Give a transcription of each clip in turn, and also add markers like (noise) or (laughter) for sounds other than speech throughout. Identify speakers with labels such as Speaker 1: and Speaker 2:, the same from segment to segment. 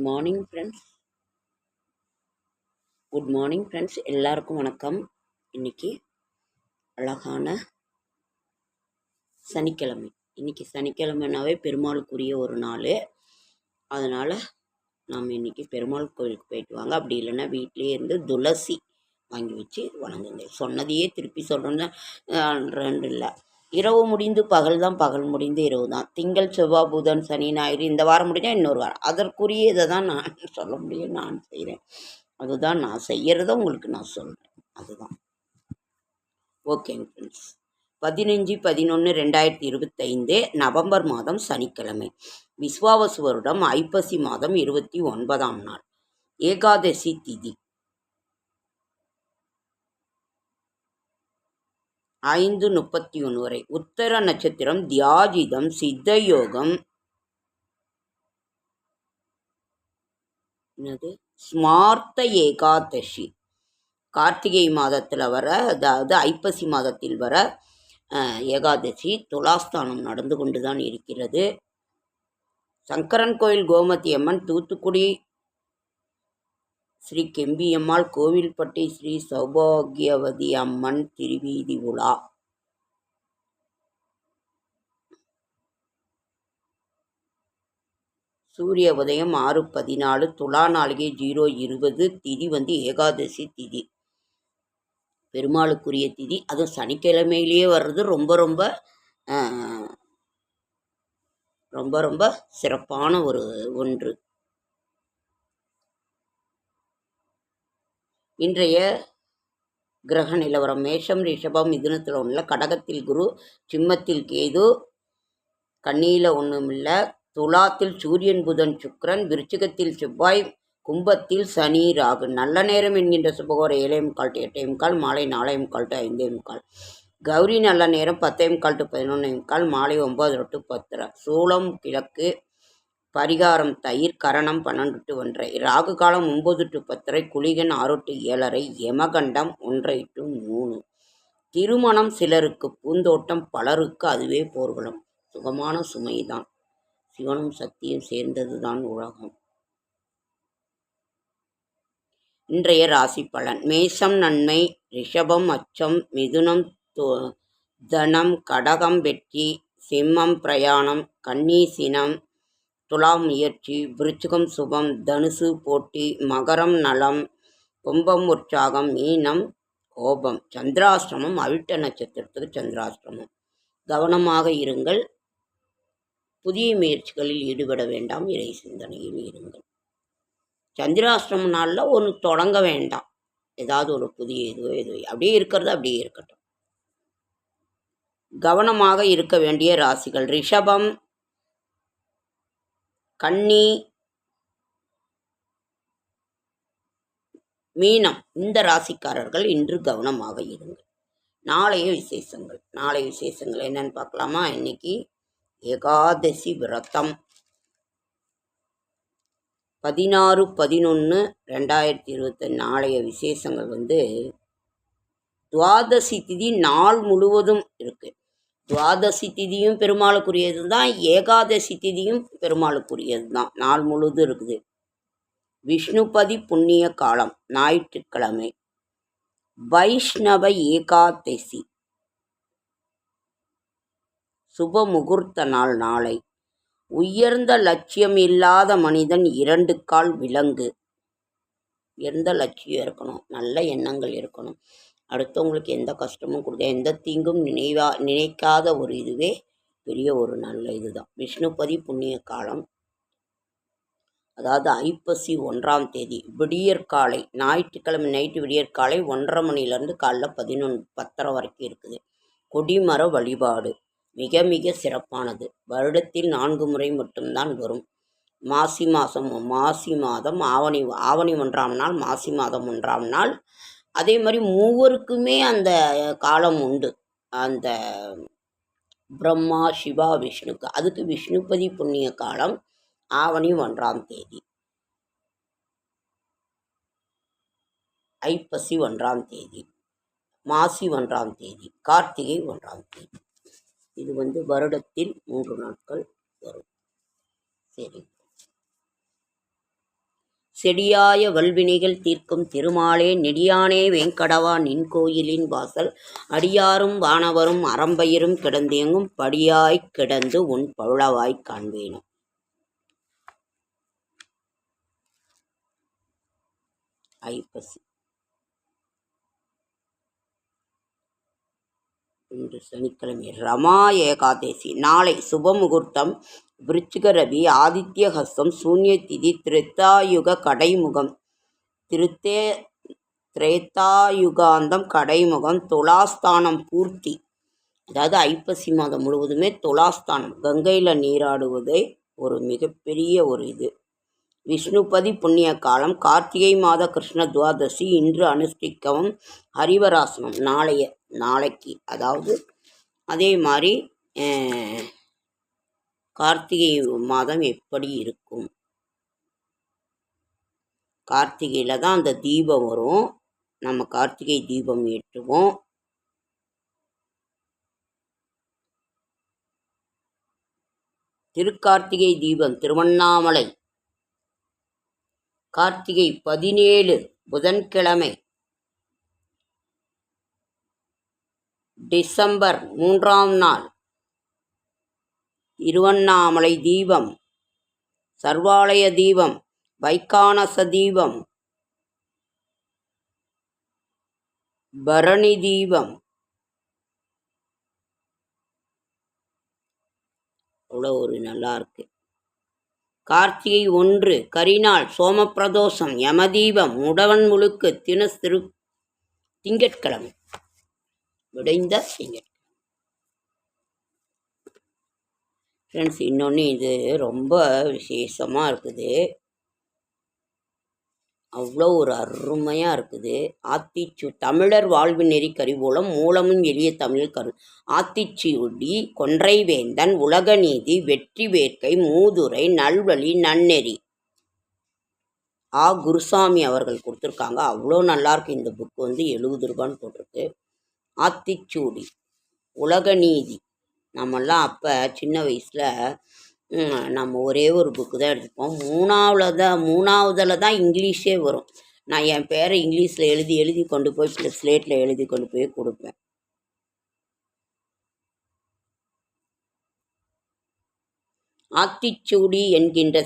Speaker 1: good morning friends good morning friends எல்லாருக்கும் வணக்கம் இன்றைக்கி அழகான சனிக்கிழமை இன்னைக்கு சனிக்கிழமைனாவே பெருமாளுக்குரிய ஒரு நாள் அதனால் நாம் இன்னைக்கு பெருமாள் கோவிலுக்கு போயிட்டு வாங்க அப்படி இல்லைன்னா வீட்லேயே இருந்து துளசி வாங்கி வச்சு வணங்குங்க சொன்னதையே திருப்பி சொல்கிறோன்னா ரெண்டு இல்லை இரவு முடிந்து பகல் தான் பகல் முடிந்து இரவு தான் திங்கள் செவ்வாய் புதன் சனி ஞாயிறு இந்த வாரம் முடிஞ்சால் இன்னொரு வாரம் அதற்குரிய இதை தான் நான் (laughs) சொல்ல முடியும் நான் செய்கிறேன் அதுதான் நான் செய்கிறத உங்களுக்கு நான் சொல்கிறேன் அதுதான் ஓகேங்க ஃப்ரெண்ட்ஸ் பதினஞ்சு பதினொன்று ரெண்டாயிரத்தி இருபத்தைந்து நவம்பர் மாதம் சனிக்கிழமை விஸ்வாவசு வருடம் ஐப்பசி மாதம் இருபத்தி ஒன்பதாம் நாள் ஏகாதசி திதி ஐந்து முப்பத்தி ஒன்று வரை உத்தர நட்சத்திரம் தியாஜிதம் சித்தயோகம் என்னது ஸ்மார்த்த ஏகாதசி கார்த்திகை மாதத்தில் வர அதாவது ஐப்பசி மாதத்தில் வர ஏகாதசி துலாஸ்தானம் நடந்து கொண்டு தான் இருக்கிறது சங்கரன் கோயில் கோமதி அம்மன் தூத்துக்குடி ஸ்ரீ கெம்பியம்மாள் கோவில்பட்டி ஸ்ரீ சௌபாகியவதி அம்மன் திருவீதி உலா சூரிய உதயம் ஆறு பதினாலு துலா நாளிகை ஜீரோ இருபது திதி வந்து ஏகாதசி திதி பெருமாளுக்குரிய திதி அதுவும் சனிக்கிழமையிலேயே வர்றது ரொம்ப ரொம்ப ரொம்ப ரொம்ப சிறப்பான ஒரு ஒன்று இன்றைய கிரக நிலவரம் மேஷம் ரிஷபம் மிதுனத்தில் ஒன்றில் கடகத்தில் குரு சிம்மத்தில் கேது கண்ணியில் ஒன்றுமில்லை துலாத்தில் சூரியன் புதன் சுக்கரன் விருச்சிகத்தில் செவ்வாய் கும்பத்தில் சனி ராகு நல்ல நேரம் என்கின்ற சுபகோர ஏழே முக்கால் டு எட்டே முக்கால் மாலை நாலே முக்கால் டு ஐந்தே முக்கால் கௌரி நல்ல நேரம் பத்தே முக்கால் டு பதினொன்னே முக்கால் மாலை ஒம்பது டு பத்து சூளம் கிழக்கு பரிகாரம் தயிர் கரணம் பன்னெண்டு டு ஒன்றை ராகு காலம் ஒன்பது டு பத்தரை குளிகன் ஆறு டு ஏழரை யமகண்டம் ஒன்றை டு மூணு திருமணம் சிலருக்கு பூந்தோட்டம் பலருக்கு அதுவே போர்களும் சுகமான சுமைதான் சிவனும் சக்தியும் சேர்ந்ததுதான் உலகம் இன்றைய ராசி பலன் மேசம் நன்மை ரிஷபம் அச்சம் மிதுனம் தனம் கடகம் வெற்றி சிம்மம் பிரயாணம் கன்னீசினம் துலாம் முயற்சி விருச்சிகம் சுபம் தனுசு போட்டி மகரம் நலம் கும்பம் உற்சாகம் மீனம் கோபம் சந்திராஷ்டிரமம் அவிட்ட நட்சத்திரத்துக்கு சந்திராஷ்டிரமம் கவனமாக இருங்கள் புதிய முயற்சிகளில் ஈடுபட வேண்டாம் இறை சிந்தனையில் இருங்கள் சந்திராஷ்டிரம நாளில் ஒன்று தொடங்க வேண்டாம் ஏதாவது ஒரு புதிய இதுவோ எதுவோ அப்படியே இருக்கிறது அப்படியே இருக்கட்டும் கவனமாக இருக்க வேண்டிய ராசிகள் ரிஷபம் கன்னி மீனம் இந்த ராசிக்காரர்கள் இன்று கவனமாக இருங்கள் நாளைய விசேஷங்கள் நாளைய விசேஷங்கள் என்னன்னு பார்க்கலாமா இன்னைக்கு ஏகாதசி விரதம் பதினாறு பதினொன்று ரெண்டாயிரத்தி இருபத்தி நாளைய விசேஷங்கள் வந்து துவாதசி திதி நாள் முழுவதும் இருக்குது துவாதசி திதியும் பெருமாளுக்குரியது தான் ஏகாதசி திதியும் பெருமாளுக்குரியது தான் நாள் முழுதும் இருக்குது விஷ்ணுபதி புண்ணிய காலம் ஞாயிற்றுக்கிழமை வைஷ்ணவ ஏகாதசி சுப முகூர்த்த நாள் நாளை உயர்ந்த லட்சியம் இல்லாத மனிதன் இரண்டு கால் விலங்கு எந்த லட்சியம் இருக்கணும் நல்ல எண்ணங்கள் இருக்கணும் அடுத்தவங்களுக்கு எந்த கஷ்டமும் கொடுக்க எந்த தீங்கும் நினைவா நினைக்காத ஒரு இதுவே பெரிய ஒரு நல்ல இதுதான் விஷ்ணுபதி புண்ணிய காலம் அதாவது ஐப்பசி ஒன்றாம் தேதி விடியற்காலை ஞாயிற்றுக்கிழமை நைட்டு விடியற்காலை ஒன்றரை மணிலேருந்து காலைல பதினொன்று பத்தரை வரைக்கும் இருக்குது கொடிமர வழிபாடு மிக மிக சிறப்பானது வருடத்தில் நான்கு முறை மட்டும்தான் வரும் மாசி மாதம் மாசி மாதம் ஆவணி ஆவணி ஒன்றாம் நாள் மாசி மாதம் ஒன்றாம் நாள் அதே மாதிரி மூவருக்குமே அந்த காலம் உண்டு அந்த பிரம்மா சிவா விஷ்ணுக்கு அதுக்கு விஷ்ணுபதி புண்ணிய காலம் ஆவணி ஒன்றாம் தேதி ஐப்பசி ஒன்றாம் தேதி மாசி ஒன்றாம் தேதி கார்த்திகை ஒன்றாம் தேதி இது வந்து வருடத்தில் மூன்று நாட்கள் வரும் சரி செடியாய வல்வினைகள் தீர்க்கும் திருமாலே நெடியானே வேங்கடவா நின் கோயிலின் வாசல் அடியாரும் வானவரும் அறம்பயிரும் கிடந்தேங்கும் படியாய்க் கிடந்து உன் பவுளவாய்க் காண்பேனும் ஐப்பசி இன்று சனிக்கிழமை ரமா ஏகாதேசி நாளை சுபமுகூர்த்தம் விருச்சிகரவி ஆதித்யஹஸ்தம் சூன்யதிதி ஹஸ்தம் சூன்ய திதி திரேத்தாயுக கடைமுகம் திருத்தே திரேத்தாயுகாந்தம் கடைமுகம் துலாஸ்தானம் பூர்த்தி அதாவது ஐப்பசி மாதம் முழுவதுமே துலாஸ்தானம் கங்கையில் நீராடுவதே ஒரு மிகப்பெரிய ஒரு இது விஷ்ணுபதி புண்ணிய காலம் கார்த்திகை மாத கிருஷ்ண துவாதசி இன்று அனுஷ்டிக்கவும் ஹரிவராசனம் நாளைய நாளைக்கு அதாவது அதே மாதிரி கார்த்திகை மாதம் எப்படி இருக்கும் கார்த்திகையில் தான் அந்த தீபம் வரும் நம்ம கார்த்திகை தீபம் ஏற்றுவோம் திருக்கார்த்திகை தீபம் திருவண்ணாமலை கார்த்திகை பதினேழு புதன்கிழமை டிசம்பர் மூன்றாம் நாள் திருவண்ணாமலை தீபம் சர்வாலய தீபம் வைக்கானச தீபம் பரணி தீபம் அவ்வளோ ஒரு நல்லா இருக்கு கார்த்திகை ஒன்று கரிநாள் சோமப்பிரதோஷம் யமதீபம் உடவன் முழுக்கு தினஸ் திரு திங்கட்கிழமை விடைந்த திங்கட் ஃப்ரெண்ட்ஸ் இன்னொன்று இது ரொம்ப விசேஷமாக இருக்குது அவ்வளோ ஒரு அருமையாக இருக்குது ஆத்திச்சு தமிழர் வாழ்வு நெறி கருவூலம் மூலமும் எளிய தமிழ் கரு ஆத்திச்சியுடி கொன்றைவேந்தன் உலக நீதி வெற்றி வேர்க்கை மூதுரை நல்வழி நன்னெறி ஆ குருசாமி அவர்கள் கொடுத்துருக்காங்க அவ்வளோ நல்லாயிருக்கு இந்த புக்கு வந்து எழுபது ரூபான்னு போட்டிருக்கு ஆத்திச்சூடி உலக நீதி நம்மெல்லாம் அப்போ சின்ன வயசில் நம்ம ஒரே ஒரு புக்கு தான் எடுத்துப்போம் மூணாவில் தான் மூணாவதில் தான் இங்கிலீஷே வரும் நான் என் பேரை இங்கிலீஷில் எழுதி எழுதி கொண்டு போய் சில ஸ்லேட்டில் எழுதி கொண்டு போய் கொடுப்பேன் ஆத்திச்சூடி என்கின்ற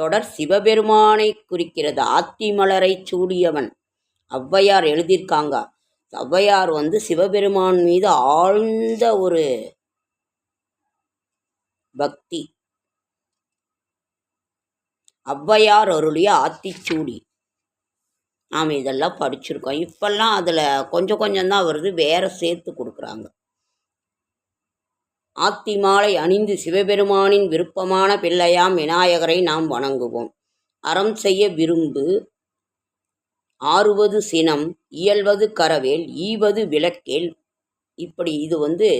Speaker 1: தொடர் சிவபெருமானை குறிக்கிறது ஆத்தி மலரை சூடியவன் ஔவையார் எழுதியிருக்காங்க ஔவையார் வந்து சிவபெருமான் மீது ஆழ்ந்த ஒரு பக்தி ஔவையார் அருளிய ஆத்திச்சூடி நாம் இதெல்லாம் படிச்சிருக்கோம் இப்பெல்லாம் அதில் கொஞ்சம் கொஞ்சம்தான் வருது வேற சேர்த்து கொடுக்குறாங்க ஆத்தி மாலை அணிந்து சிவபெருமானின் விருப்பமான பிள்ளையாம் விநாயகரை நாம் வணங்குவோம் அறம் செய்ய விரும்பு ஆறுவது சினம் இயல்வது கரவேல் ஈவது விளக்கேல் இப்படி இது வந்து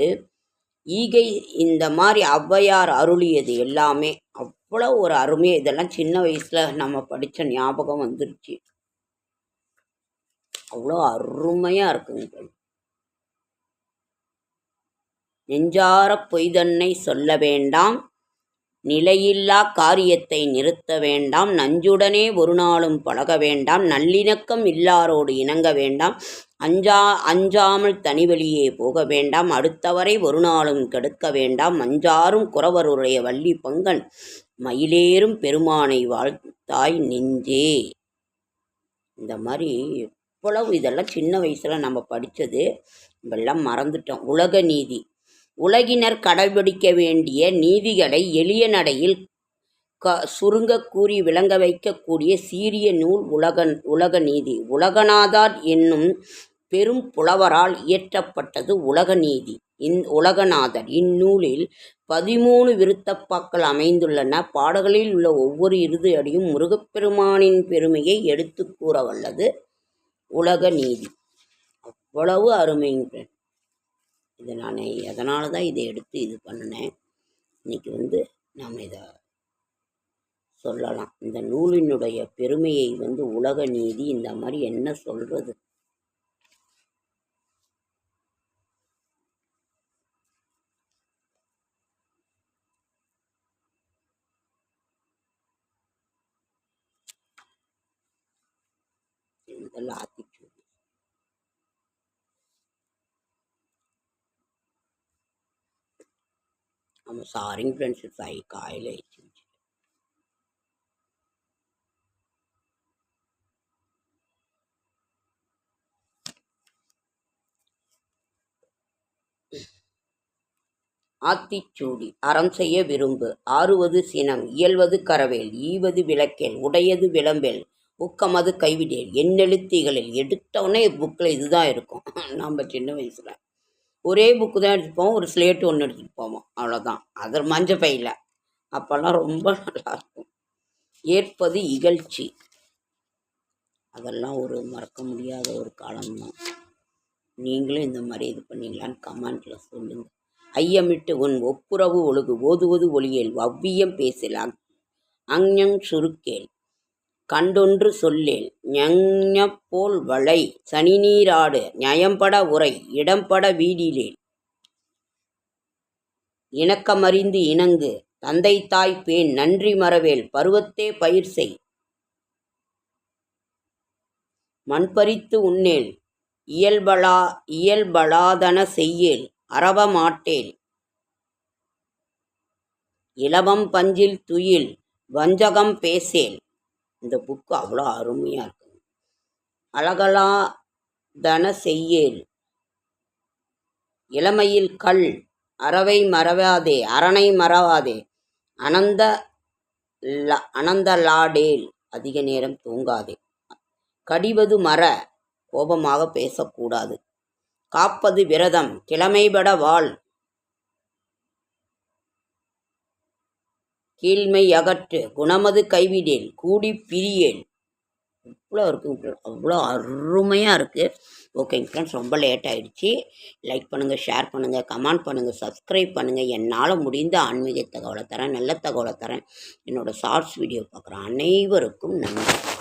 Speaker 1: ஈகை இந்த மாதிரி ஔவையார் அருளியது எல்லாமே அவ்வளோ ஒரு அருமையை இதெல்லாம் சின்ன வயசில் நம்ம படித்த ஞாபகம் வந்துருச்சு அவ்வளோ அருமையாக இருக்குங்க நெஞ்சார பொய்தன்னை சொல்ல வேண்டாம் நிலையில்லா காரியத்தை நிறுத்த வேண்டாம் நஞ்சுடனே ஒரு நாளும் பழக வேண்டாம் நல்லிணக்கம் இல்லாரோடு இணங்க வேண்டாம் அஞ்சா அஞ்சாமல் தனிவெளியே போக வேண்டாம் அடுத்தவரை ஒரு நாளும் கெடுக்க வேண்டாம் அஞ்சாரும் குறவருடைய வள்ளி பங்கன் மயிலேறும் பெருமானை வாழ்த்தாய் நெஞ்சே இந்த மாதிரி எவ்வளவு இதெல்லாம் சின்ன வயசில் நம்ம படித்தது இப்பெல்லாம் மறந்துட்டோம் உலக நீதி உலகினர் கடைபிடிக்க வேண்டிய நீதிகளை எளிய நடையில் க சுருங்க கூறி விளங்க வைக்கக்கூடிய சீரிய நூல் உலக உலக நீதி உலகநாதார் என்னும் பெரும் புலவரால் இயற்றப்பட்டது உலக நீதி இந் உலகநாதர் இந்நூலில் பதிமூணு விருத்தப்பாக்கள் அமைந்துள்ளன பாடல்களில் உள்ள ஒவ்வொரு இறுதி அடியும் முருகப்பெருமானின் பெருமையை எடுத்து கூற வல்லது உலக நீதி அவ்வளவு அருமைங்க இதை நான் அதனால தான் இதை எடுத்து இது பண்ணினேன் இன்றைக்கி வந்து நாம் இதை சொல்லலாம் இந்த நூலினுடைய பெருமையை வந்து உலக நீதி இந்த மாதிரி என்ன சொல்கிறது இதெல்லாம் சாரிங்க ஃப்ரெண்ட்ஸ் ஆகி காயில் ஆத்திச்சூடி அறம் செய்ய விரும்பு ஆறுவது சினம் இயல்வது கரவேல் ஈவது விளக்கேல் உடையது விளம்பேல் ஊக்கமது கைவிடேல் எண்ணெழுத்திகளில் எடுத்தவுடனே புக்கில் இதுதான் இருக்கும் (laughs) நம்ம சின்ன வயசில் ஒரே புக்கு தான் எடுத்துட்டு போவோம் ஒரு ஸ்லேட்டு ஒன்று எடுத்துகிட்டு போவோம் அவ்வளோதான் அது மஞ்சள் பையில் அப்போல்லாம் ரொம்ப நல்லாயிருக்கும் ஏற்பது இகழ்ச்சி அதெல்லாம் ஒரு மறக்க முடியாத ஒரு காலம்தான் நீங்களும் இந்த மாதிரி இது பண்ணீங்களான்னு கமெண்டில் சொல்லுங்கள் ஐயமிட்டு உன் ஒப்புரவு ஒழுகு ஓதுவது ஒளியேல் வவ்வியம் பேசலாம் அங்ஞம் சுருக்கேல் கண்டொன்று சொல்லேன் போல் வளை சனிநீராடு நயம்பட உரை இடம்பட வீடிலேன் இணக்கமறிந்து இணங்கு தந்தை தாய் பேன் நன்றி மறவேல் பருவத்தே பயிர் செய் மண்பறித்து உண்ணேல் இயல்பலா இயல்பலாதன செய்யேல் அறவ மாட்டேன் இலவம் பஞ்சில் துயில் வஞ்சகம் பேசேல் இந்த புக்கு அவ்வளோ அருமையாக இருக்கும் அழகலா தன செய்யேல் இளமையில் கல் அறவை மறவாதே அரணை மறவாதே அனந்த அனந்த லாடேல் அதிக நேரம் தூங்காதே கடிவது மர கோபமாக பேசக்கூடாது காப்பது விரதம் கிழமைபட வாழ் கீழ்மை அகற்று குணமது கைவிடேன் கூடி பிரியேன் இவ்வளோ இருக்குது அவ்வளோ அருமையாக இருக்குது ஓகேங்க ஃப்ரெண்ட்ஸ் ரொம்ப லேட் ஆகிடுச்சி லைக் பண்ணுங்கள் ஷேர் பண்ணுங்கள் கமெண்ட் பண்ணுங்கள் சப்ஸ்கிரைப் பண்ணுங்கள் என்னால் முடிந்த ஆன்மீக தகவலை தரேன் நல்ல தகவலை தரேன் என்னோடய ஷார்ட்ஸ் வீடியோ பார்க்குற அனைவருக்கும் நன்றி